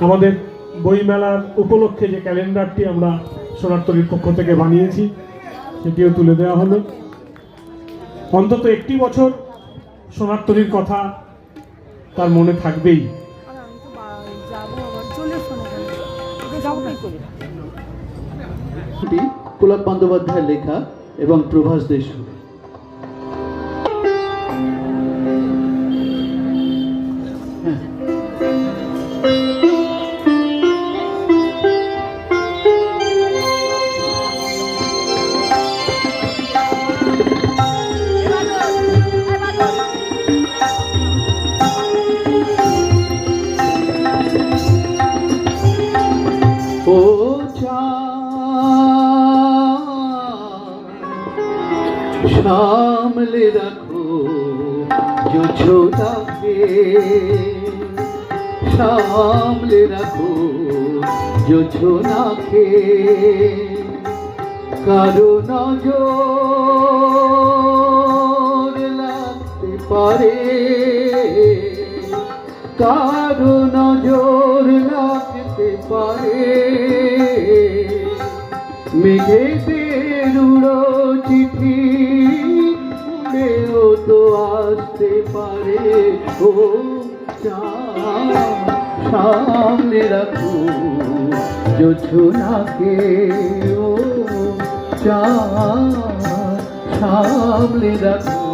আমাদের বইমেলার উপলক্ষে যে ক্যালেন্ডারটি আমরা সোনারতলির পক্ষ থেকে বানিয়েছি, সেটিও তুলে দেওয়া হলো। অন্তত একটি বছর সোনারতলির কথা তার মনে থাকবেই। পুলক বন্দ্যোপাধ্যায়ের লেখা এবং প্রভাস দেশমুখ। সামলে রাখো জোছনাকে সামলে রাখো জোছনাকে কারও নজর লাগতে পারে, কারও নজর লাগতে পারে। মেঘেদের চাঁদ, সামনে রাখো জোছনাকে ও সামনে রাখো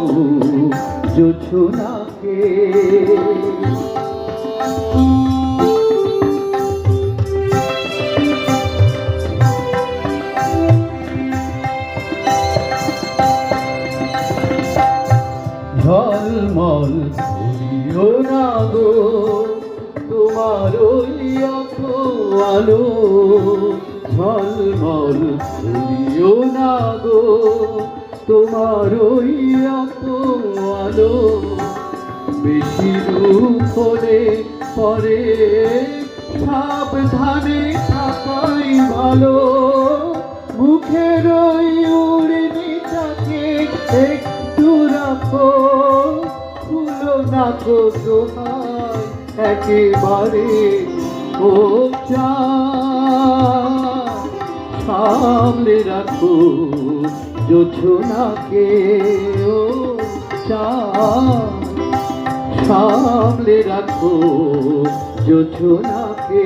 জোছনাকে। ঝলমল আলো ঝলমল করিও না গো। তোমার ওই আলো বেশি রূপ হলে পরে সাবধানে থাকাই ভালো। মুখের ওই উড়নিটাকে একটু রাখো খুলো না গো দোহাই একেবারে সামলে রাখো জোছনাকে ও সামলে রাখো জোছনাকে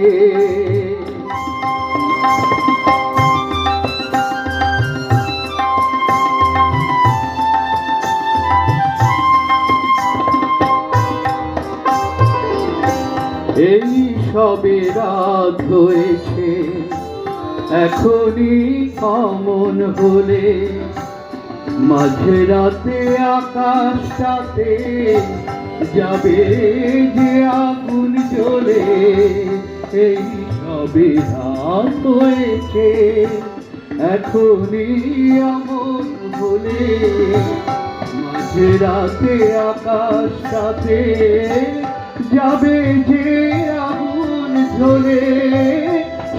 এই সবে রাত হয়েছে। এখনই অমন হলে মাঝে রাতে আকাশটাতে যাবে যে আগুন জ্বলে। এই সবে রাত হয়েছে, এখনই এমন হলে মাঝে রাতে আকাশটাতে যাবে যে আগুন জ্বলে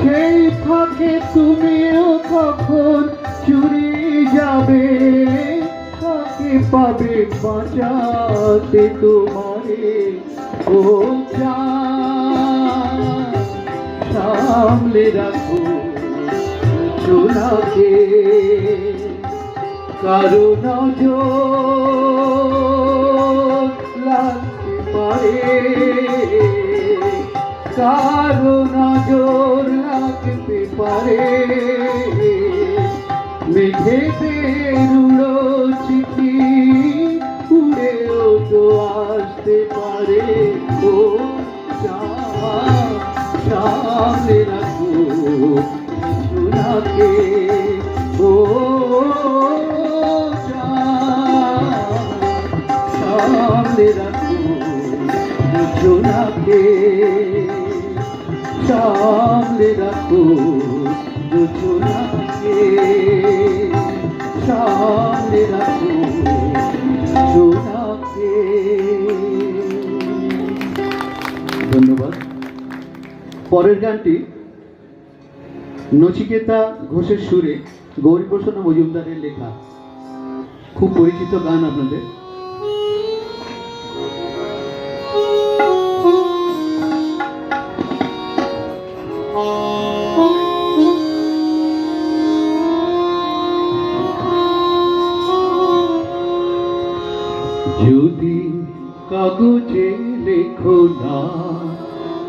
সেই ফাঁকে তুমিও কখন চুরি যাবে? কাকে পাবে বাঁচাতে তোমারে ও সামলে রাখো চোলাকে, কারও নজর পারে কারও নজর লাগতে পারে। মেঘেতে রুড়ো চিঠি উড়েও তো আসতে পারে। ও সামনে পরের গানটি নচিকেতা ঘোষের সুরে গৌরীপ্রসন্ন মজুমদারের লেখা। খুব পরিচিত গান আপনাদের।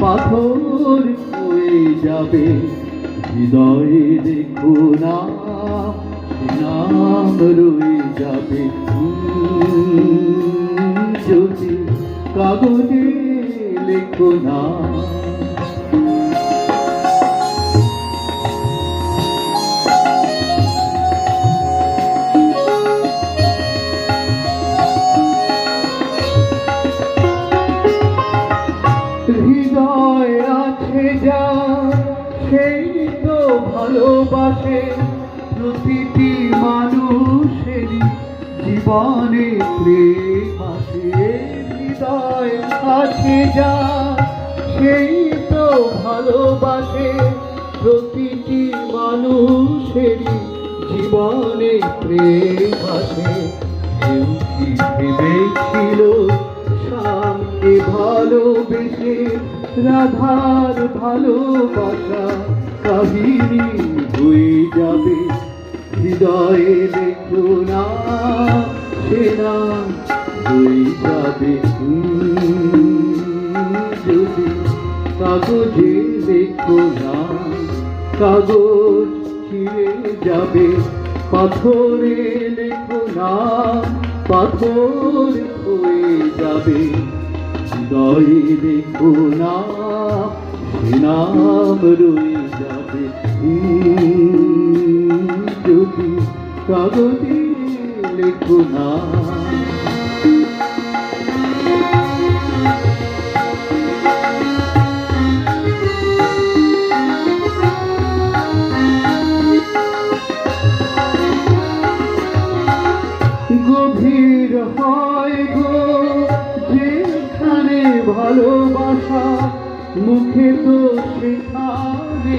পাথর হয়ে যাবে। হৃদয়ে দেখো না নাম রয়ে যাবে। যদি কাগজে লেখো না জীবনে প্রেম হৃদয় যা, সেই তো ভালোবাসে প্রতিটি মানুষেরই জীবনে প্রেম আছে কেউ ভেবেছিল স্বামী ভালোবেসে রাধার ভালোবাসা কাহিনী হয়ে যাবে? হৃদয়ে লেখো না হয়ে যাবে। যদি কাগজে লেখো কাগজ ছিঁড়ে যাবে। পাথরে লেখো না, পাথর হয়ে যাবে। হৃদয়ে লেখো না নাম রয়ে যাবে। যদি কাগজে লেখো গভীর হয় গো যেখানে ভালোবাসা মুখে তো সেখানে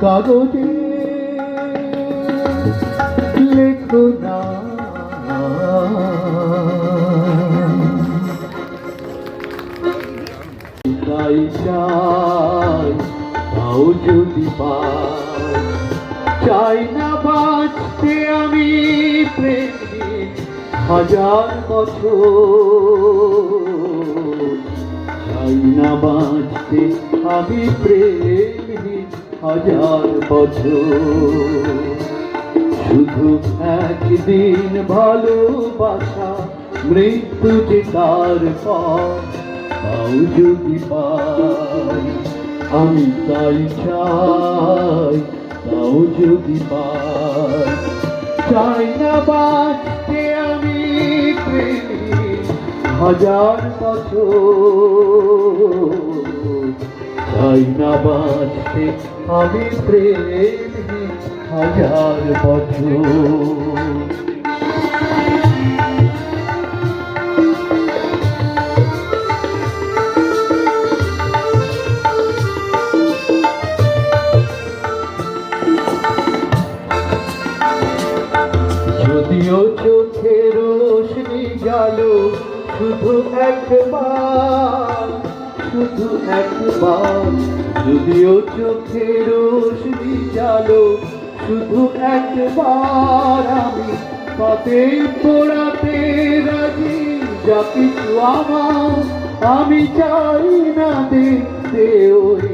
কাগজে লেখো না। তাও যদি চাই না বাঁচতে আমি প্রেমহীন হাজার বছর। চাই না বাঁচতে আমি প্রেমহীন হাজার বছর। শুধু একদিন ভালোবাসা, মৃত্যু যে তার পর তাও যদি পাই, আমি তাই চাই, তাও যদি পাই। চাই না বাঁচতে আমি হাজার বছর। তাই না বাঁচতে আমি প্রেমহীন হাজার বছর। যদিও চোখে রোশনি গেল শুধু একবার শুধু একবার, যদিও চোখে রোশনি চালো শুধু একবার আমি তাতে পোড়াতে রাজি, যা কিছু আমার, আমি চাই না দেখতে ওই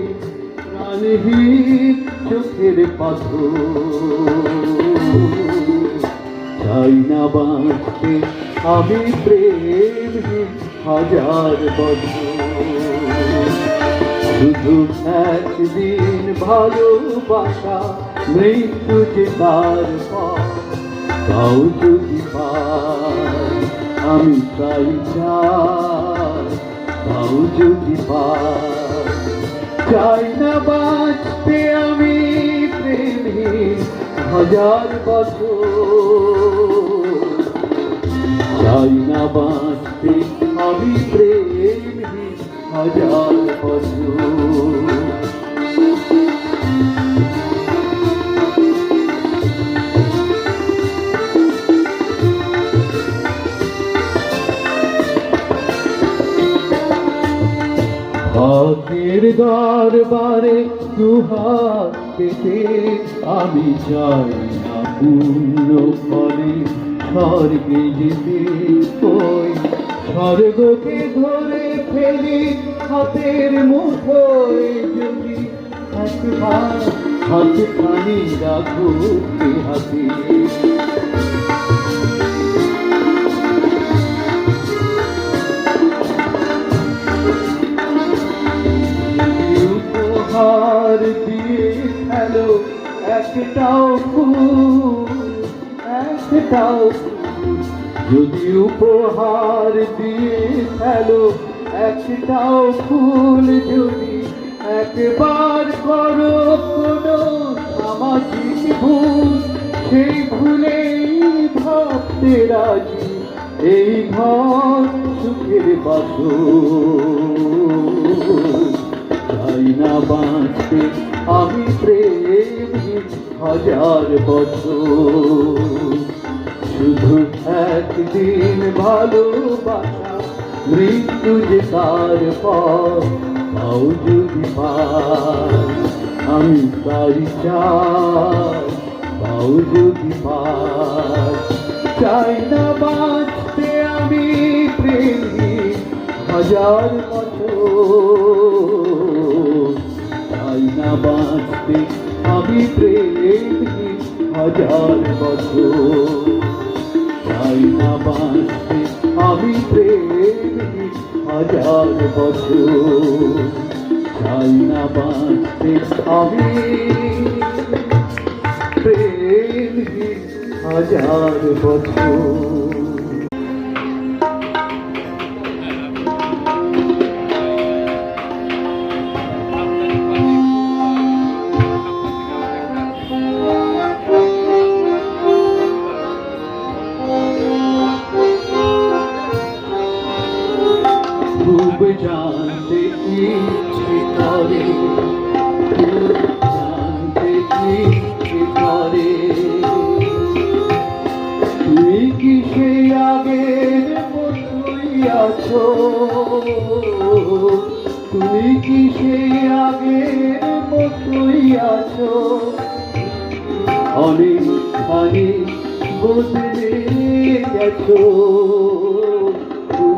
প্রাণহীন চোখের পাথর। চাই না বাঁচতে আমি প্রেমহীন হাজার বছর। শুধু একদিন ভালোবাসা, মৃত্যু যে তার তাও যদি আমি চাই চাই, তাও যদি চাই না বাঁচতে আমি প্রেমহীন হাজার বছর। চাই না বাঁচতে আমি প্রেমহীন ভাগ্যের দরবারে দুহাত আমি চাই না পূর্ণ ফলে স্বর্গে যেতে ওই স্বর্গকে ধরে ফেলি হাতের মুঠোয় যদি একবার হাত খানি রাখো হাতে উপহার দিয়ে খেলো একটাও একটাও। যদি উপহার দিয়ে খেলো একটাও ফুল যদি একবার করো কোনো সামাজিক ভুল, সেই ভুলেই ভাবতে রাজি। এই ঘর সুখের বাসর চাই না বাঁচতে আমি প্রেম হাজার বছর। শুধু একদিন ভালোবাসা মৃত্যু যে তার পর তাও যদি আমি চাই, তাও যদি চাই না বাঁচতে আমি প্রেমী হাজার বছর। চাই না বাঁচতে আমি প্রেমী হাজার বছর। চাই না বাঁচতে আমি প্রেমী হাজার বছর। চাই না বাঁচতে আমি প্রেম হাজার বছর।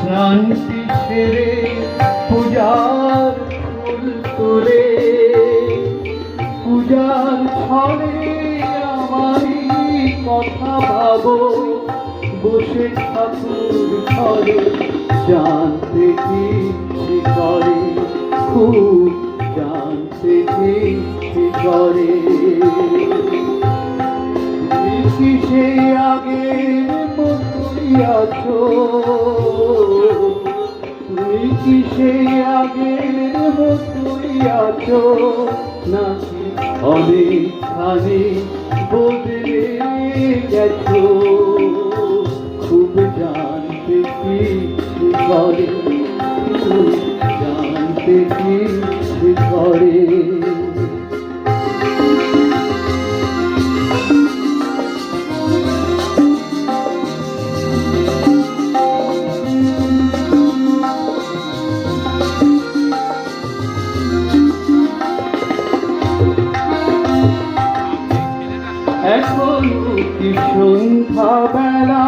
শান্তি ছেড়ে পূজার ফুল তোলে, পূজার ছলে আমারই কথা ভাবো। বসে ঠাকুর ঘরে জানতে ইচ্ছে করে, খুব জানতে ইচ্ছে করে। সেই আগের আছো তুমি কি সেই আগের মতোই আছো নাকি অনেকখানি বদলে গেছো খুব জানতে কি জানতে কি এখন কি সন্ধ্যা বেলা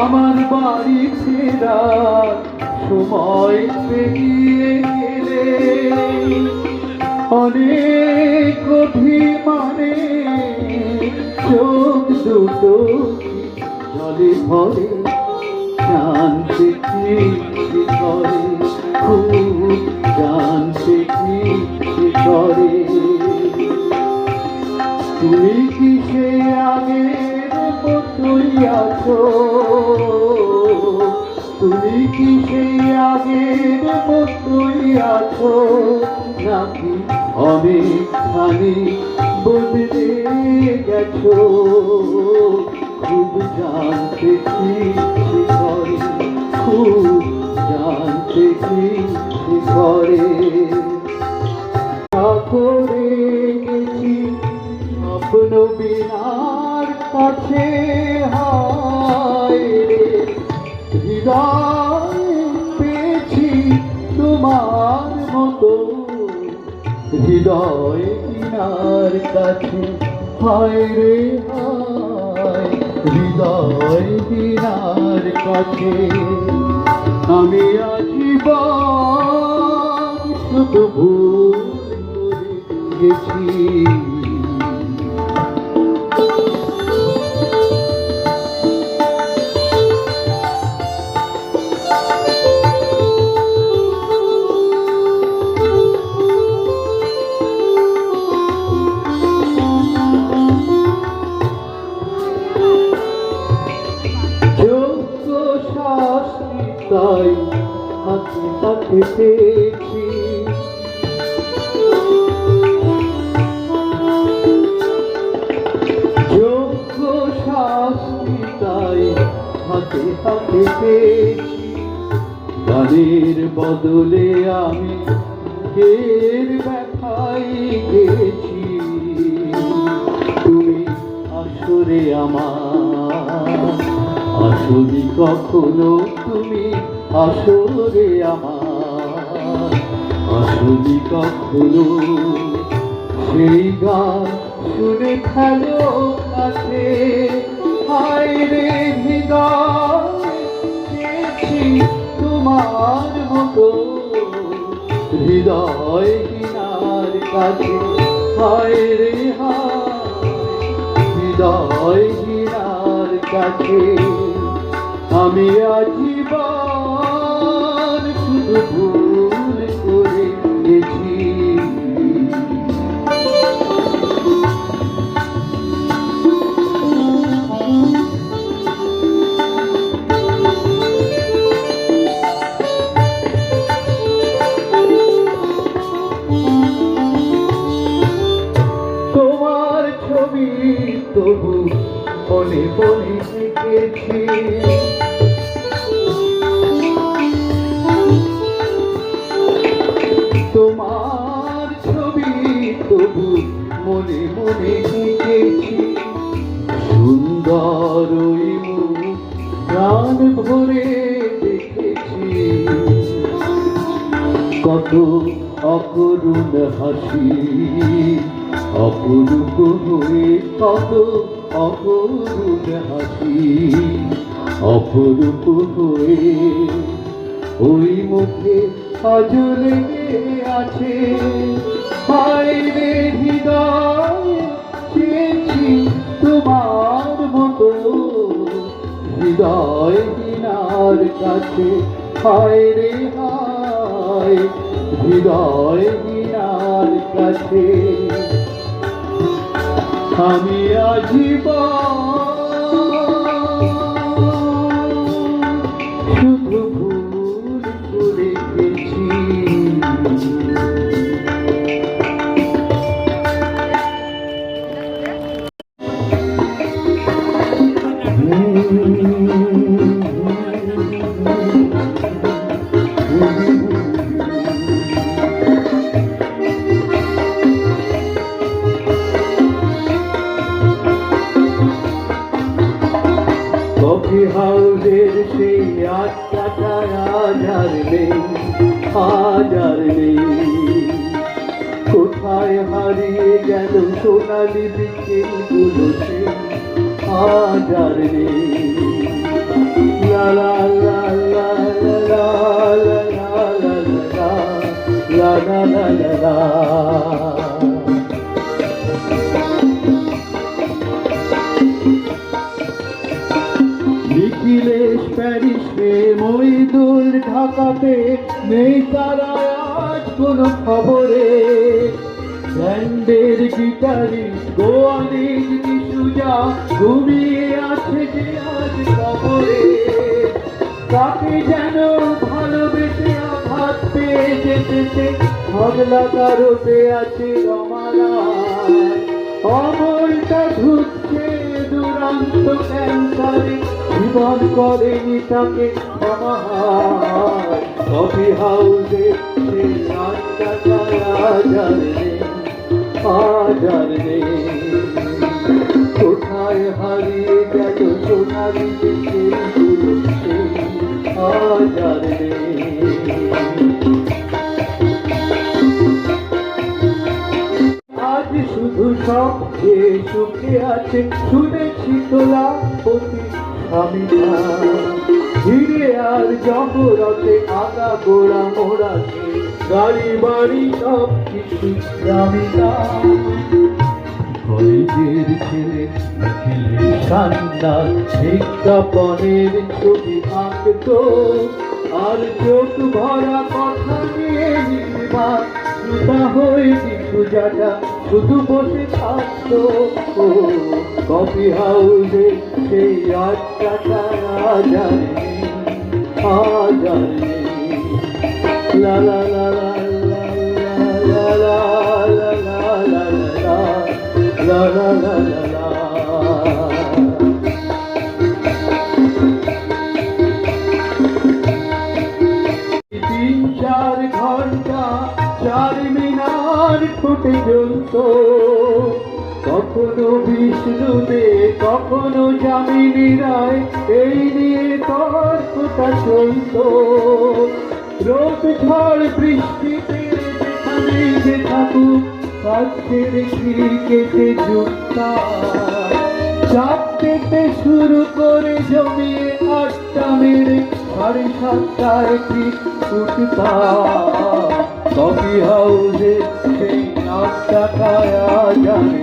আমার বাড়ি ফেরার সময় পেরিয়ে গেলে। অনেক অভিমানে চোখ দুটো জলে ভরে জানতে কি করে, খুব জানতে কি করে। আছো তুমি কি সেই আগের মতোই আছো? নাকি অনেকখানি বদলে গেছো? খুব জানতে কি করে, খুব জানতে কি করে। করে গেছি স্বপ্ন বিনার কাছে হায় হৃদয় কিনার কাছে হয় রে হয় হৃদয় কিনার কাছে। আমি আজীবন শুধু ভুল আসনি কখনো সেই গান শুনে ফেলো কাছে, হায় রে হৃদয় তোমার মতো হৃদয় কিনার কাছে, হায় রে হৃদয় কিনার কাছে। আমি আজীবন শুধু ছবি তবু বলে বলে এঁকেছি তোমার ছবি তবু মনে মনে এঁকেছি সুন্দর ওই প্রাণ ভরে দেখেছি। কত অকরুণ হাসি অপরূপ হয়ে কত অকরুণ হাসি। অপরূপ হয়ে ওই মুখে আজ আছে। বাইরে হৃদয় চেয়েছি তোমার মতো। হৃদয় হিনার কাছে হায় রে হায় হৃদয় হিনার কাছে আমি আজীবন নেই কোথায় হারিয়ে গেল সোনালি বিকেলগুলো সে আজ আর নেই নিখিলেশ প্যারিসে ঢাকাতে নেই তারা কোনো খবরে। ব্যান্ডের গিটারিস্ট গোয়ালির কিশুজা ঘুমিয়ে আছে যে আজ খবরে তাকে যেন ভালোবেসে আঘাত পেয়ে যেতেছে হগলা কারোতে আছে রমারা অমলটা ঢুকছে দুরান্ত ক্যান্সারে, জীবন করেনি তাকে ক্ষমাহার কফি হাউসে আজ সুখে আছে শুনেছি তোলা অতি স্বামীরা। ধীরে আর জগরতে আগা গোড়া মোড়াতে গাড়ি সব কিছু গ্রামীরা কলেজের ছেলে নিখিলের সান্দার বিজ্ঞাপনের ছবি আঁকতো। আর চোখ ভরা কথা নিয়ে নির্বাক সুতা হয়ে পূজাটা শুধু বসে থাকতো ও কফি হাউসে সেই আটটা হাজার নেই, হাজার ফুটে জ্বলত। কখনো বিষ্ণু দে কখনো জামিনী রায় এই নিয়ে তর্কটা চলত। রোদ ঝড় বৃষ্টিতে যে থাকুক কাছের ক্রিকেটে যুক্তা চাপ পেতে শুরু করে জমিয়ে আটটা মেরে সাড়ে সাতটায় ঠিক উঠতা কফি হাউসে সেই আটটা খায়া জানে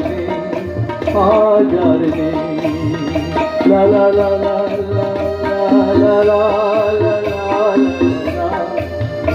হাজার নেই লা লা লা লা লা লা লা লা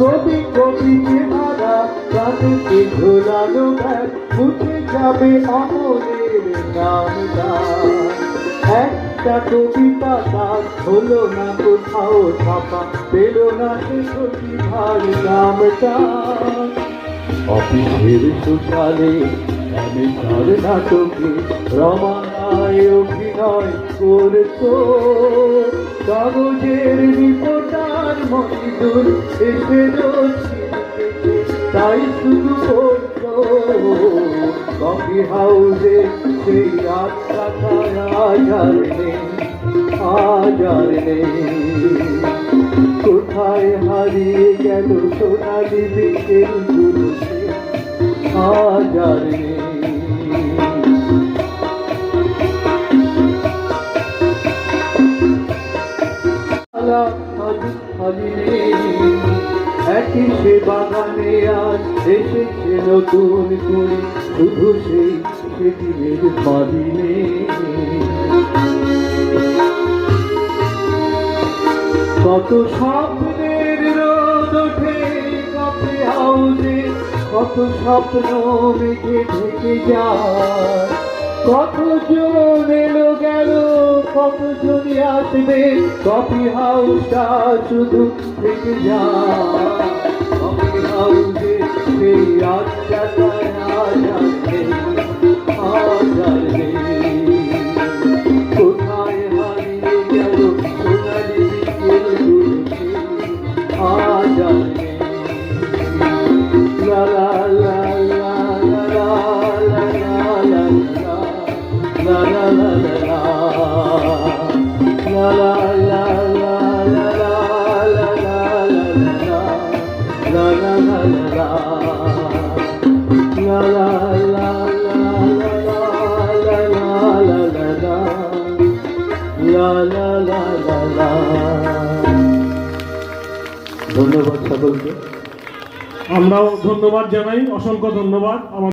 কবি কবি চেহারা কাঁদতে ঝোলানো ব্যাগ মুছে যাবে অমরের নামটা একটা কবিতা তার হলো না কোথাও ছাপা, পেল না সে প্রতিভার নামটা অফিসের সুশালে আমি তার নাটকে রমানায় অভিনয় করতো। কাগজের রিপোর্টার মনিদুর এসে তাই শুধু কফি হাউসে সেই আটটা হাজার নেই কোথায় হারিয়ে গেল সোনালি বিকেল হাজার নেই। আজ একই সে বাগানে আজ এসেছে নতুন করে শুধু সেই কত স্বপ্নের রোদ ওঠে কফি হাউসে, কত স্বপ্ন মেঘে কত জন কতজনই আসবে? কফি হাউসটা শুধু থেকে যা কফি হাউসে সেই ধন্যবাদ জানাই অসংখ্য ধন্যবাদ।